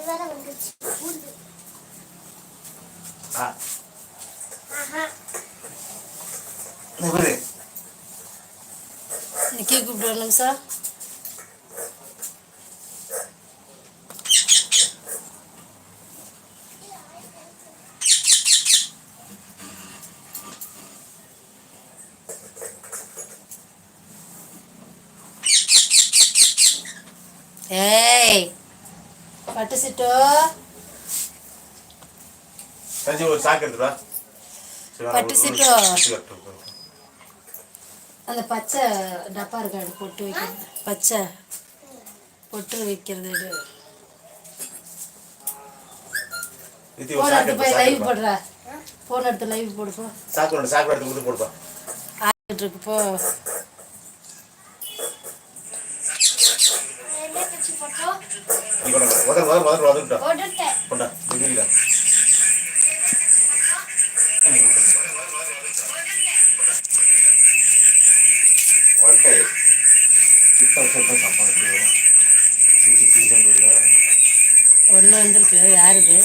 வேற வந்துச்சு பூண்டு ஆ ஆஹா இந்த பாரு நிக்கி கூப்பிட்டு ஒரு நிமிஷம் ஏய் பட்டு சிட்டோ. சஞ்சி ஒரு சாக்கு வா, பட்டு சீட்டோ. அந்த பச்சை டப்பா இருக்காது பொட்டு வைக்கிறது. பச்சை. பொட்டு வைக்கிறது போன் எடுத்து போய் லைவ். போடுற. போன் எடுத்து லைவ் போடு போ. சாக்கு சாக்கு எடுத்து போடுப்பா. ஆகிட்டு இருக்கு ஒன்று வந்திருக்கு. யாருக்கு?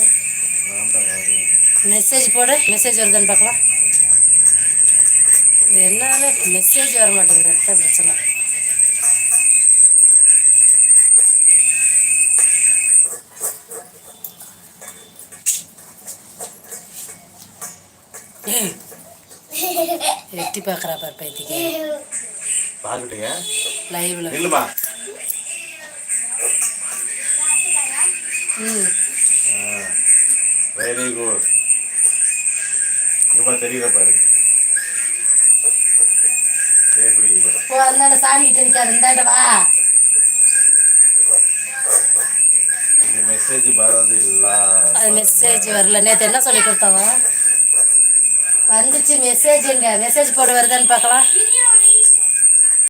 மெசேஜ் போடு. மெசேஜ் வருதுன்னு பார்க்கலாம். இது என்னால மெசேஜ் வர மாட்டேங்குது. அதுதான் பிரச்சனை. எட்டி பார்க்குறா பார் பைத்திக்கு பார்த்துட்டீங்க லைவ்ல நில்லுமா ம். வெரி குட் இங்கப்பா தெரியல பாரு. எப்படி அதனால சாமி கிட்ட நிற்காது இந்தாண்ட வா. மெசேஜ் வரதில்ல அது மெசேஜ் வரல. நேற்று என்ன சொல்லி கொடுத்தாங்க வந்துச்சு மெசேஜ் எங்க மெசேஜ் போட வருதான்னு பார்க்கலாம்.